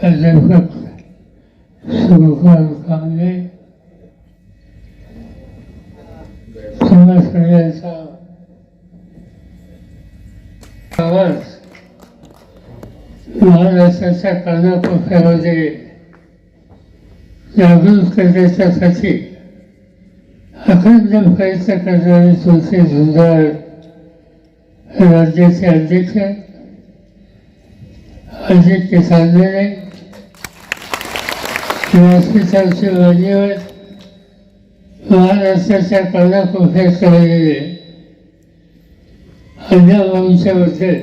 प्राध्यापक सुखपाल कांबळे तुम्हा आवाज। महाराष्ट्राच्या कानाकोपऱ्यामध्ये जागृत करण्याच्यासाठी अखंड प्रयत्न करणारे तुलसी झुंजार राज्याचे अध्यक्ष। अजित किसानने व्यासपीठाचे मान्यवर महाराष्ट्राच्या कानाकोपऱ्यात राहिलेले अन्य वंशाबद्दल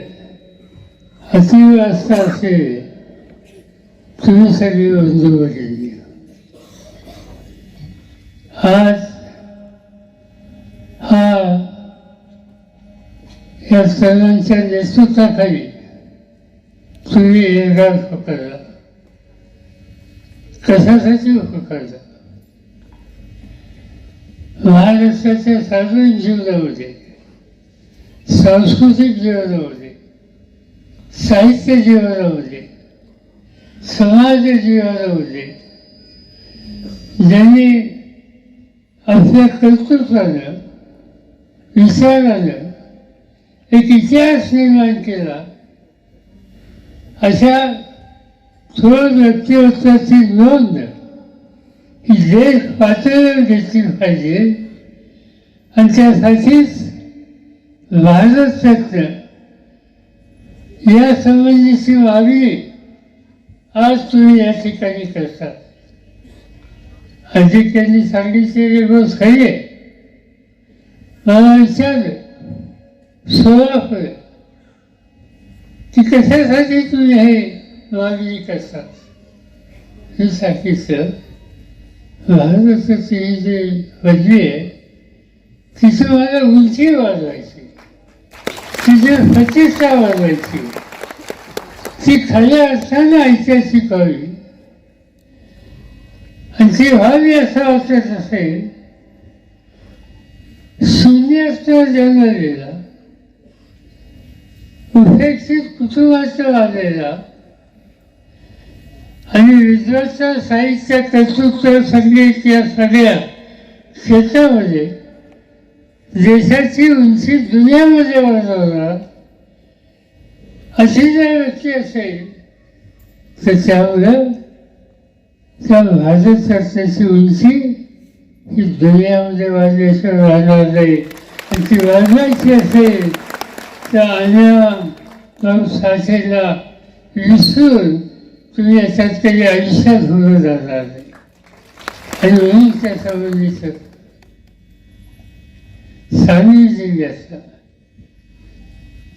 अतीव आस्था असलेले तुम्ही सगळी बंधू भगिनी आज हा या सर्वांच्या नेतृत्वाखाली तुम्ही एल्गार पकडला कशासाठी पकडला महाराष्ट्राच्या सार्वजनिक होते सांस्कृतिक जीवनामध्ये साहित्य जीवनामध्ये समाज जीवनामध्ये ज्यांनी आपल्या कर्तृत्वानं विचारानं एक इतिहास निर्माण केला अशा थोर व्यक्तिमत्वाची नोंद ही देश पातळीवर घेतली पाहिजे आणि त्यासाठीच भारत रत्न या संबंधीची मागणी आज तुम्ही या ठिकाणी करता अधिक त्यांनी सांगितलेली गोष्ट खरी आहे मला विचारलं सोळा ती कशासाठी तुम्ही हे मागणी करता हे सांगितलं भारताची ही जी बदली आहे तिचं मला उंची वाजवायची. तिची प्रतिष्ठा वाजवायची. ती खऱ्या असताना ऐतिहासिक व्हावी. आणि ती व्हावी असं वाटत असेल शून्याचा दिला उपेक्षित कुटुंबाचा आलेला आणि विद्वत्ता साहित्य कर्तृत्व संगीत या सगळ्या क्षेत्रामध्ये देशाची उंची दुनियामध्ये वाढवणार अशी जर व्यक्ती असेल तर त्यामुळं त्या भारत रत्नाची उंची ही दुनियामध्ये वाढल्याशिवाय राहणार नाही. आणि ती वाढवायची असेल तर अन्य साठेला विसरून तुम्ही याच्यात काही आयुष्यात होऊन जाणार नाही. आणि म्हणून त्या संबंधीचं सांगली जिल्ह्याचा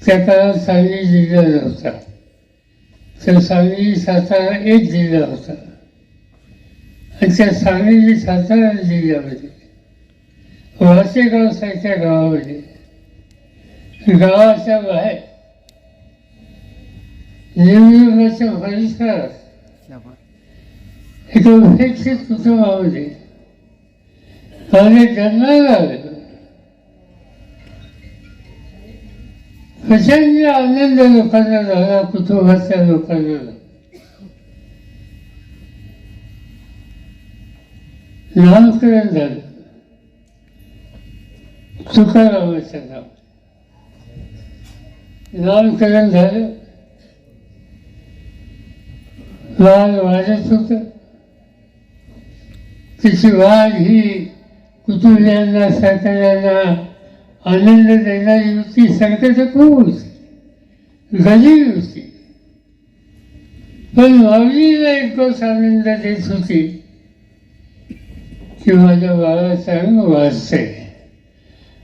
त्या काळात सांगली जिल्हा नव्हता. तर सांगली सातारा एक जिल्हा होता. आणि त्या सांगली सातारा जिल्ह्यामध्ये वासेगाव सारख्या गावामध्ये गावाच्या बाहेर निवडणुकाच्या परिसरात एका उपेक्षित कुटुंबामध्ये माझे जन्माला आलं प्रचंड आनंद लोकांना झाला कुटुंबाच्या लोकांना. नामकरण झालं तुकारामाचं नाव नामकरण झालं वाद वाजत होत तिची वाद ही कुटुंबियांना सरकारांना आनंद देणारी होती. संकट खूप होती? गली होती. पण माऊलीला एक आनंद देत होती की माझ्या बाळाचा अंग वाचतंय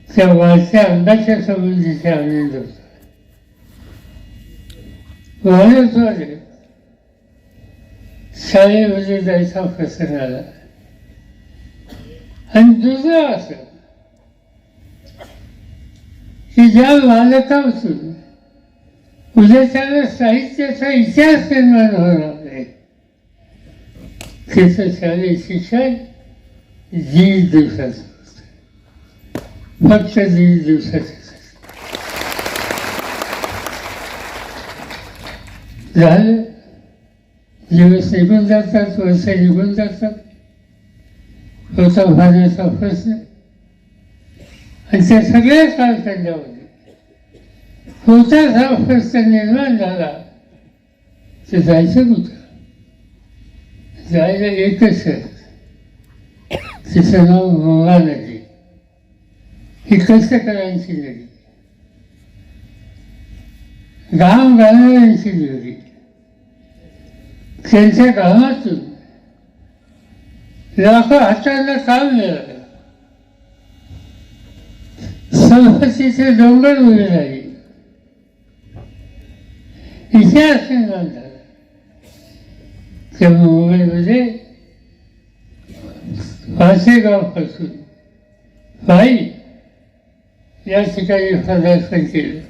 त्या वाचत्या अंगाच्या संबंधीचा आनंद होता. वाढत वाढत शाळेमध्ये म्हणजे जायचा प्रसंग आला. आणि दुसरं असं की ज्या बालकापासून उद्या त्याला साहित्याचा इतिहास निर्माण होणार आहे त्याचं शालेय शिक्षण दीड दिवसाचं फक्त दीड दिवसाचं झालं? दिवस निघून जातात वर्ष निघून जातात. होता भाण्याचा प्रश्न. आणि त्या सगळ्या कालखंडामध्ये होताच हा प्रश्न निर्माण झाला. ते जायचं होतं जायला एकच आहे. तिचं नाव गंगा नदी ही कष्टकऱ्यांची नदी. घाम गाणाऱ्यांची नदी. त्यांच्या कामातून लाखो हातांना काम मिळालं संपत्तीचे डोंगर उभे राहिले. इतिहास निर्माण झाला त्यामुळे मुंबईमध्ये पाचेगावपासून बाई या ठिकाणी पदार्पण केलं.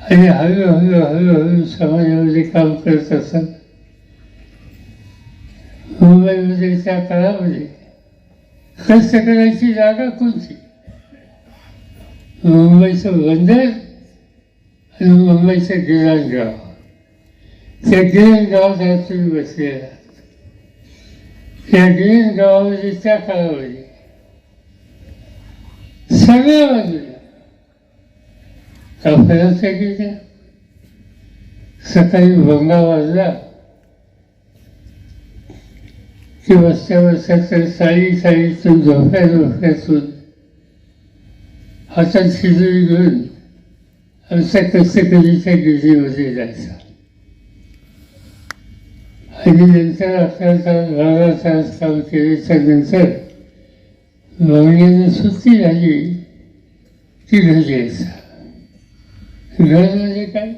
आणि हळूहळू हळूहळू समाजामध्ये काम करत असत मुंबईमध्ये त्या काळामध्ये कष्ट करायची जागा कोणती? मुंबईचं बंदर आणि मुंबईचं गिरणगाव त्या गिरणगावात तुम्ही बसलेला या गिरणगावामध्ये त्या काळामध्ये सगळ्या बाजूला कापडाच्या गेल्या सकाळी भोंगा वाजला की वस्त्या बसत्या साळी साळीतून झोप्या झोप्यातून हातात शिजरी घेऊन आमच्या कष्टकरीच्या गिरीमध्ये जायचा आणि नंतर अकरा तास बारा तास काम केल्याच्यानंतर बंगल्यानं सुट्टी झाली की घरी यायचा. घर म्हणजे काय?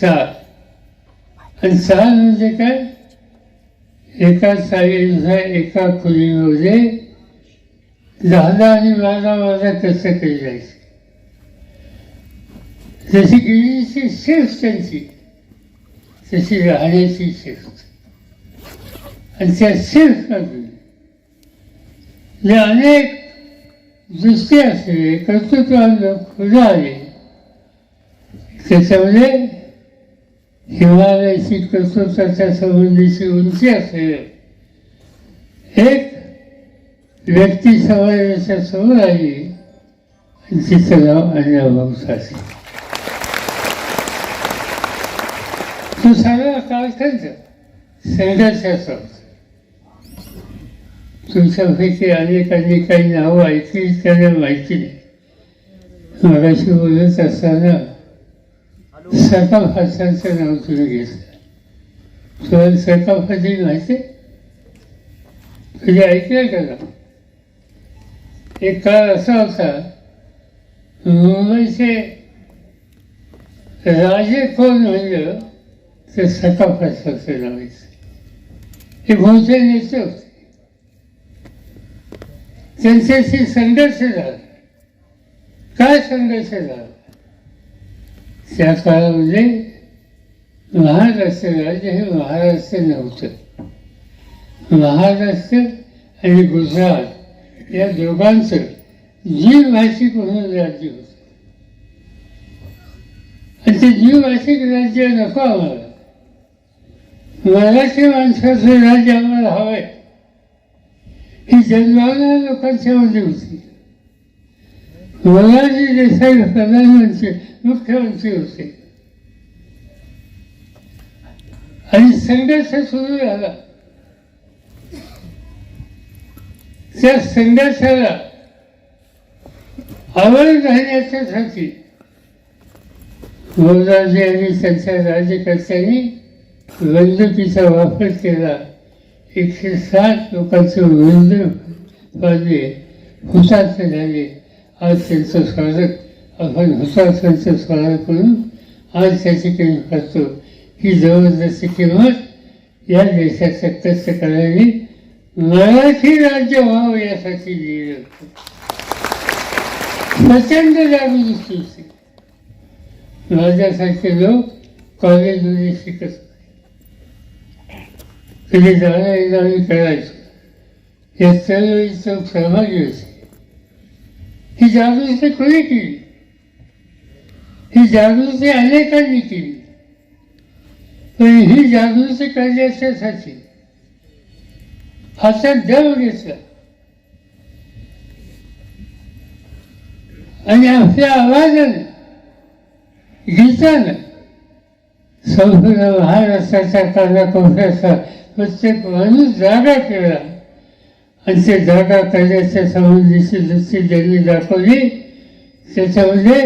सात आणि सहा म्हणजे काय? एका चाळीनुसार एका खोलीमध्ये दहा दहा आणि बारा बारा कसं केली जायचं? जशी गिरीची शिफ्ट त्यांची तशी राहण्याची शिफ्ट आणि त्या शिफ्टमधून जे अनेक दृष्टी असलेले कर्तृत्व खुलं आले त्याच्यामध्ये हिमालयाची कर्तृत्वाच्या संबंधीची उंची असेल. एक व्यक्ती समाजाच्या समोर आली आणि तिचं नाव अण्णाभाऊ साठे. तो सगळा कालखंड संघर्षाचा तुमच्यापैकी अनेकांनी काही नावं ऐकली त्यांना माहिती नाही. मगाशी बोलत असताना सकाफासांचं नाव तुम्ही घेतलं तुम्हाला सकाफाची माहिती कधी ऐकलं का एक काळ असा होता मुंबईचे राजे कोण म्हणलं तर सकाफासाचं नाव यायचं हे बहुतेक नेते होते. त्यांच्याशी संघर्ष झाला. काय संघर्ष झाला? त्या काळामध्ये महाराष्ट्र राज्य हे महाराष्ट्र नव्हतं. महाराष्ट्र आणि गुजरात या दोघांचं जीव भाषिक म्हणून राज्य होतं. आणि ते जीव भाषिक राज्य नको आम्हाला. मराठी माणसाचं राज्य आम्हाला हवंय. ही जनभावना लोकांच्या मध्ये होती. मोरारजी देसाई प्रधानमंत्री मुख्यमंत्री होते आणि संघर्ष सुरू झाला त्या संघर्षाला आवड घालण्याच्यासाठी मोरारजी आणि त्यांच्या राज्यकर्त्यांनी बंदुकीचा वापर केला एकशे साठ लोकांचे वृंद पाडले हुतात्मे झाले. आज त्यांचं स्वागत आपण हुतात्म्यांचं स्वागत करून आज त्याची काही करतो ही जबरदस्ती किंमत या देशाच्या कष्टकऱ्यांनी मराठी राज्य व्हावं यासाठी लिहिलं प्रचंड जागृती होती. माझ्यासारखे लोक कॉलेजमध्ये शिकत होते. कधी जाणं येणं करायचो या चळवळीचं सहभागी होते. ही जागृती कोणी केली. ही जागृती अनेकांनी केली. पण ही जागृती करण्याच्यासाठी हातात देव घेतला. आणि आपल्या आवाजानं गीतानं संपूर्ण महाराष्ट्राचा कानाकोपऱ्याचा प्रत्येक माणूस जागा केला. आणि ते जागा करण्याच्या संबंधीची दृष्टी ज्यांनी दाखवली त्याच्यामध्ये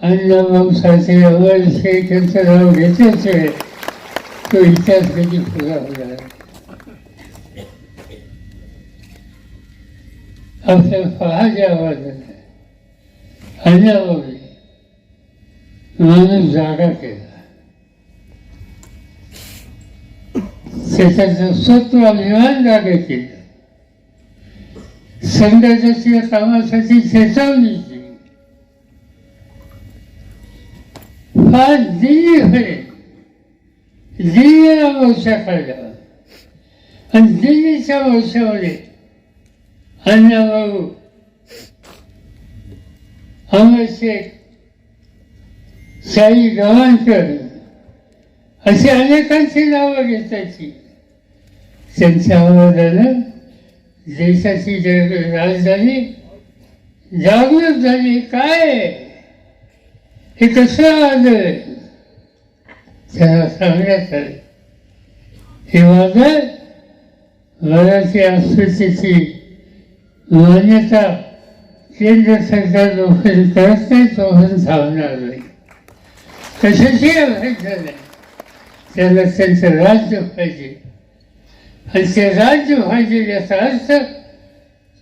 अण्णाभाऊ साठे अमरविषयी त्यांचं नाव घेतलेच आहे. तो इतिहास कधी पुरा होणार आपल्या पहाच्या आवाजाने अण्णाभाऊने माणूस जागा केला. त्याच्याचं स्वत्व अभिमान जागा केलं. संदेशाची कामासाठी चेतावणी दिली फार दिली होते दिल्लीला मोर्चा काढला आणि दिल्लीच्या मोर्चामध्ये अण्णाभाऊ अमरशेख साई गव्हाणकर अशी अनेकांची नावं घेतायची त्यांच्या आवाजानं देशाची राजधानी जागृत झाली. काय? हे कसं आलं? त्यांना सांगण्यात आलं. हे वादळ मराठी अस्मितेची मान्यता केंद्र सरकार जोपर्यंत करत नाही तोपर्यंत थांबणार नाही. कशाची अभ्यास झाला त्याला त्यांचं राज्य पाहिजे. आणि ते राज्य पाहिजे याचा अर्थ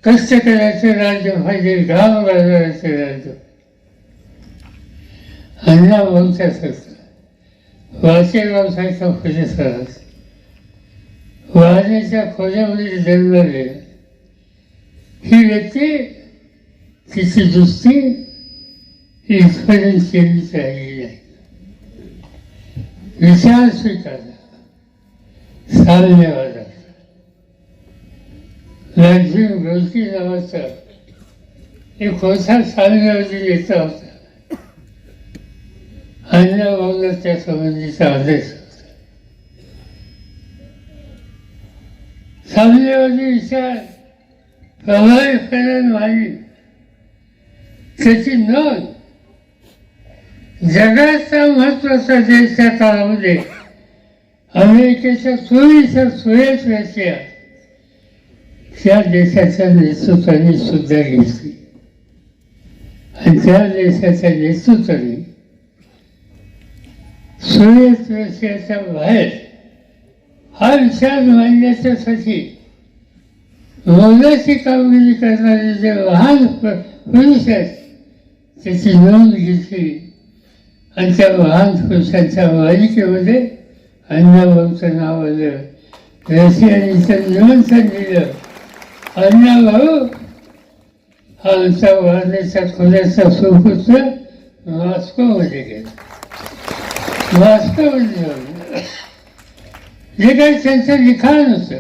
कष्ट करायचं राज्य पाहिजे गाव गाजवायचं राज्य. अण्णा वंशासारखं वाचे व्यवसायाचा परिसरात वाण्याच्या खोल्यामध्ये जन्मले ही व्यक्ती तिची दृष्टी इथपर्यंत केली राहिली नाही विचार स्वीकारला साम्यवादा लक्ष्मी गोलकी नावाचा एक होता सालगावची नेता होता अण्णा भाऊला त्या संबंधीचा आदेश होता साम्यवादी विचार प्रभावीपणे व्हावी त्याची नोंद जगाचा महत्त्वाचा देश त्या काळामध्ये अमेरिकेच्या सोयीच्या सोयीच रशिया त्या देशाच्या नेतृत्वाने सुद्धा घेतली आणि त्या देशाच्या नेतृत्वाने सोयीत रशियाच्या बाहेर हा विचार मांडण्याच्यासाठी मोलाची कामगिरी करणारे जे लहान पुरुष आहेत त्याची नोंद घेतली आणि त्या महान पुरुषांच्या मालिकेमध्ये अण्णाभाऊचं नाव आलं रशियानीचं निमंत्रण दिलं अण्णाभाऊ हा आमचा वारण्याच्या खोल्याचा सुपुत्र मॉस्कोमध्ये गेला मॉस्कोमध्ये जाऊन जे काही त्यांचं लिखाण होतं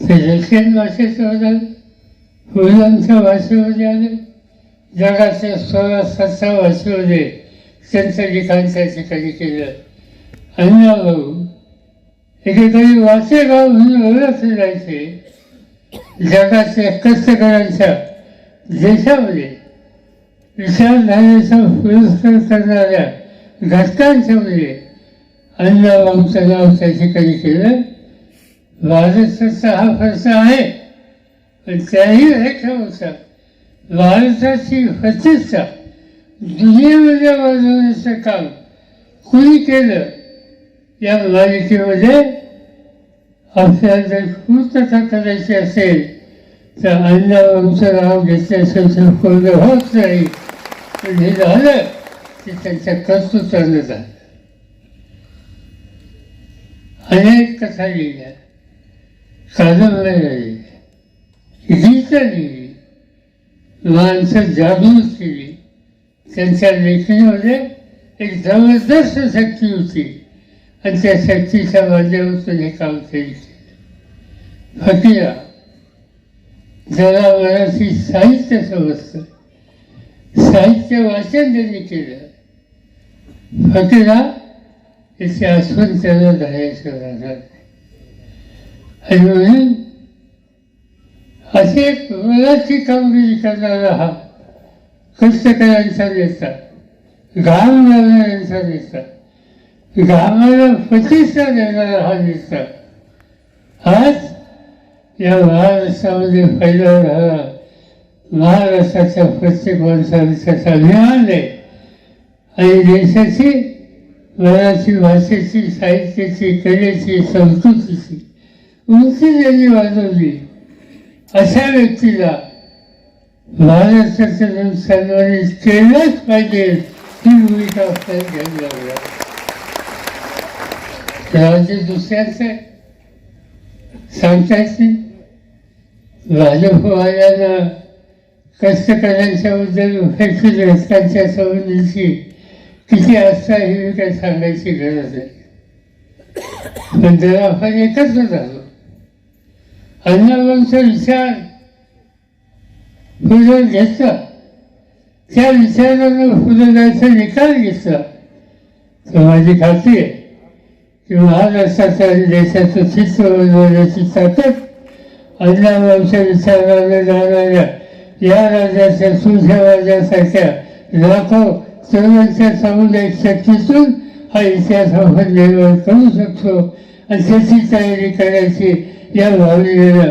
ते रशियन भाषेचं होतं फुलांच्या भाषेमध्ये आलं जगाच्या सोळा सतरा भाषेमध्ये त्यांचं लिखाण त्या ठिकाणी केलं. अण्णाभाऊ एकेकाळी वाचेगाव म्हणून ओळखले जायचे. जगाचे कष्टकऱ्यांच्या देशामध्ये विचारधारेचा पुरस्कार करणाऱ्या घटकांच्या म्हणजे अण्णाभाऊचं नाव त्या ठिकाणी केलं भारताचा हा फरसा आहे. पण त्याही ह्याच्यानुसार हो भारताची प्रतिष्ठा दुनियेमध्ये वाजवण्याचं काम कुणी केलं? या मालिकेमध्ये आपल्याला जर पूर्तता करायची असेल तर अण्णाभाऊचं नाव घेतल्याशिवाय पूर्ण होत. नाही पण हे झालं की त्यांच्या कर्तृत्वानं झालं अनेक कथा लिहिल्या. कादंबऱ्या लिहिल्या गीतं लिहिली माणसं जागृत केली. त्यांच्या लेखणीमध्ये एक जबरदस्त शक्ती होती. आणि त्या शक्तीच्या माध्यमातून हे काम केली फकीरा ज्याला मराठी साहित्य समजतं साहित्य वाचन त्यांनी केलं फकीरा याची आठवण त्यांना धरायचं राहणार आणि म्हणून असे एक कामगिरी करणारा हा कष्टकऱ्यांचा नेता घाम घालणाऱ्यांचा नेता घामाला प्रतिष्ठा देणारा हा नेता आज या महाराष्ट्रामध्ये पहिला राहिला महाराष्ट्राच्या प्रत्येक माणसाने त्याचा अभिमान आहे. आणि देशाची मराठी भाषेची साहित्याची कलेची संस्कृतीची उंची त्यांनी वाजवली. अशा व्यक्तीला महाराष्ट्राचं सन्मानित केलंच पाहिजे ही भूमिका आपल्याला घ्यावी लागणार राज्य दुसऱ्याचे आहे सांगता कष्टकऱ्यांच्याबद्दल नाही उपेक्षित रस्त्यांच्या संबंधीची किती आस्था ही काही सांगायची गरज आहे पण त्याला आपण एकत्र झालो. अण्णाबांचा विचार पुढे घेतला. त्या विचारानं पुढे जायचा निकाल घेतला. तर माझी खात्री आहे. की महाराष्ट्राच्या देशाचं चित्र बनवण्याची ताकद अण्णाबांच्या विचाराने जाणाऱ्या या राज्याच्या तुझ्या लाखो सर्वांच्या सामुदायिक शक्तीतून हा इतिहास आपण निर्माण करू शकतो आणि त्याची तयारी करायची या भावनेनं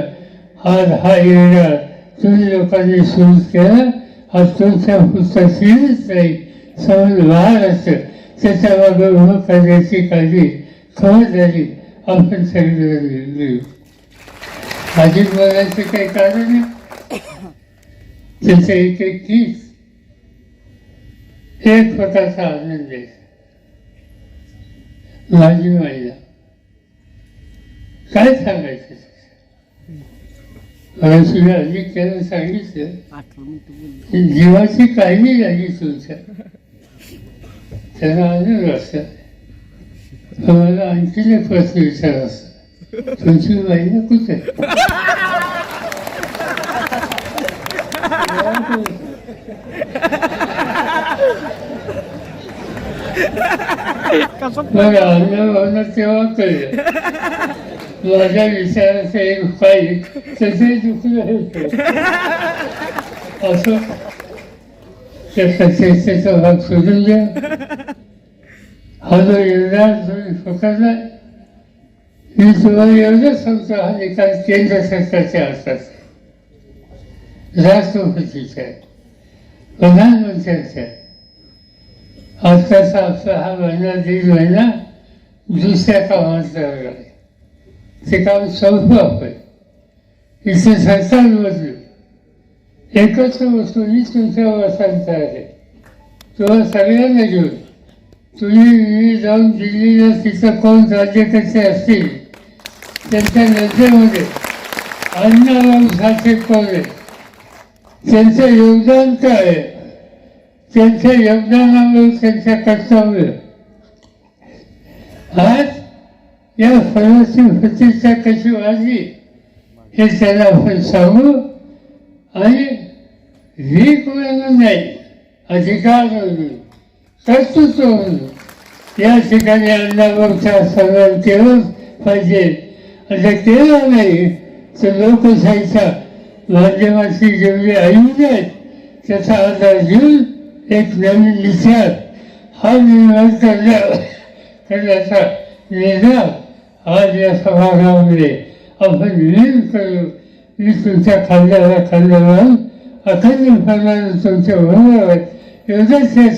आज हा येणार तुम्ही लोकांनी सुरू केला हा तुमच्या पुस्तक सिरीज नाही समज महाराष्ट्र त्याच्यामागे उभं करण्याची काळजी खबरदारी आपण सगळी घेऊ अजित बोलायचं काही कारण आहे त्याचं एक एक गीत एक प्रकारचा आनंद द्यायचा माझी महिला. काय सांगायचं? मला तुला अजित त्याला सांगितलं. जीवाची काळजी झाली तुमच्या त्याला आनंद वाटतं मला आणखीन एक प्रश्न विचारायचा तुमची महिला कुठे? आहे? तेव्हा कळलं माझ्या विचाराचा एक उपाय तसे दुखलं असं त्या सत्याचा भाग सोडून द्या. हा जो योगदान तुम्ही पकडला मी तुम्हाला एवढंच सांगतो हा निकाल केंद्र सरकारच्या हातात आहे. राष्ट्रपतीचा आहे. प्रधानमंत्र्यांचा आहे. आत्ताचा आपला हा महिना दीड महिना दुसऱ्या कामात लागला आहे. ते काम सोपं आपण. इथे सरकार बदलू. एकत्र वस्तू ही तुमच्या वसांत आहे. तुम्हाला सगळ्यांना घेऊन. तुम्ही जाऊन दिल्लीला तिथं कोण राज्यकर्ते असतील? त्यांच्या नजरेमध्ये अण्णाराम साठे कोण त्यांचं योगदान काय आहे? त्यांच्या योगदानामुळे त्यांच्या कर्तव्य आज या फळाची प्रतिष्ठा कशी वाढली हे त्याला आपण सांगू. आणि वीक म्हणून नाही अधिकार म्हणून. कर्तृत्व या ठिकाणी अण्णाभाऊचा सन्मान केलंच पाहिजे. असं केलं नाही तर लोकशाहीच्या माध्यमाची जेवढे आयुध आहेत त्याचा आधार घेऊन एक नवीन विचार. हा निर्माण करण्या करण्याचा निर्णय आज या सभागृहामध्ये आपण विलीन करू. मी तुमच्या खांद्याला खांद्यावर अखंड प्रमाणे तुमच्या बरोबर एवढंच